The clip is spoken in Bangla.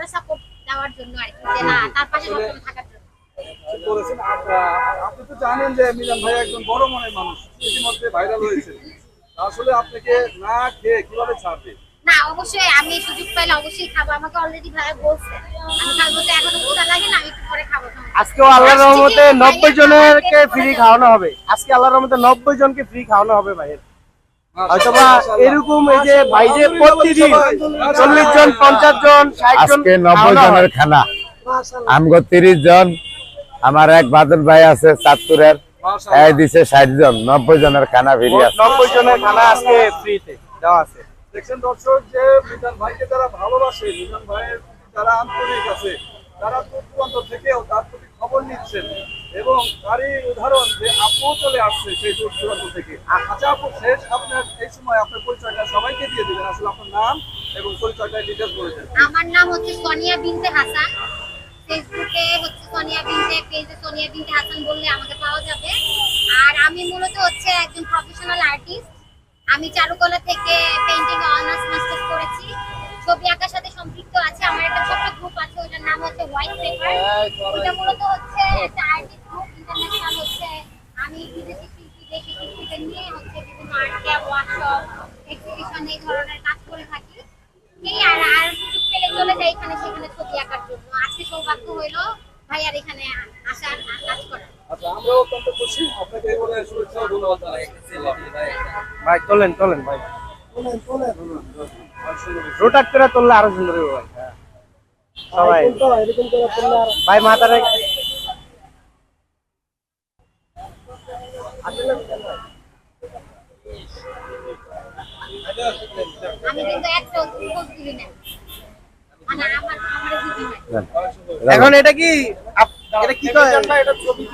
আরও সাপোর্ট দেওয়ার জন্য আর কি যে না তার পাশে সবসময় থাকার জন্য। বলেছেন। আপনি তো জানেন যে মিজান ভাই একজন বড় মনের মানুষ ইতিমধ্যে ভাইরাল হয়েছে। আসলে আপনাকে না খেয়ে কীভাবে ছাড়বে? না অবশ্যই আমি সুযোগ পাইলে অবশ্যই খাব। আমাকে অলরেডি ভাইয়া বলছে। আমি খাব তো এখনও ক্ষুধা লাগে না আমি একটু পরে খাব নেই। আল্লাহর রহমতে নব্বই জনকে ফ্রি খাওয়ানো হবে। আজকে আল্লাহর রহমতে নব্বই জনকে ফ্রি খাওয়ানো হবে ভাইয়ের হয়তোবা এরকম এই যে ভাই যে প্রতিদিন চল্লিশ জন পঞ্চাশ জন আজকে নব্বই জনের খানা। আমগো তিরিশ জন আমার এক বাদল ভাই আছে চাঁদপুরের। এই দিছে ষাট জন নব্বই জনের খানা ফিরি আছে নব্বই জনের খানা আজকে ফ্রিতে দেওয়া আছে। দেখছেন দর্শক যে মিজান ভাইকে যারা ভালোবাসে মিজান ভাইয়ের যারা আন্তরিক আছে তারা দূর দূরান্ত থেকেও তার প্রতি খবর নিচ্ছেন এবং তারই উদাহরণ যে আপু চলে আসছে সেই দূর দূরান্ত থেকে। আচ্ছা। আপু শেষ আপনার এই সময় আপনার পরিচয়টা সবাইকে দিয়ে দিবেন। আসলে আপনার নাম এবং পরিচয়টা ডিটেলস বলে দেন। আমার নাম হচ্ছে সোনিয়া বিনতে হাসান। ফেসবুকে হচ্ছে সোনিয়া বিনতে পেজে সোনিয়া বিনতে হাসান বললে আমাকে পাওয়া যাবে। আর আমি মূলত হচ্ছে একজন প্রফেশনাল আর্টিস্ট আমি চারুকলা থেকে পেইন্টিং অনার্স মাস্টার্স করেছি। ছবি আঁকার সাথে সম্পৃক্ত আছে। আমার একটা ছোট্ট আছে ওটার নাম হচ্ছে হোয়াইট পেপার ওটা মূলত হচ্ছে একটা আর্টিস্ট গ্রুপ ইন্টারন্যাশনাল হচ্ছে। আমি বিদেশি শিল্পী দেশি শিল্পীদের নিয়ে হচ্ছে বিভিন্ন আর্ট ক্যাম্প ওয়ার্কশপ এক্সিবিশন এই ধরনের কাজ করে থাকি। এই আর আর সুযোগ পেলে চলে যাই এখানে সেখানে ছবি আঁকার জন্য। আজকে সৌভাগ্য হইল ভাইয়ার এখানে আসার আর কাজ করার আচ্ছা আমরাও অত্যন্ত খুশি। আপনাকে এই শুভেচ্ছা ও ধন্যবাদ জানাই। ভাই তোলেন তোলেন ভাই। রোটার করে তুললে আরও সুন্দর হবে ভাই। হ্যাঁ। সবাই। ভাই মাথা রেখে আমি কিন্তু একটা উপোস দিবি না। মানে এখন এটা কি এটা কি ছবি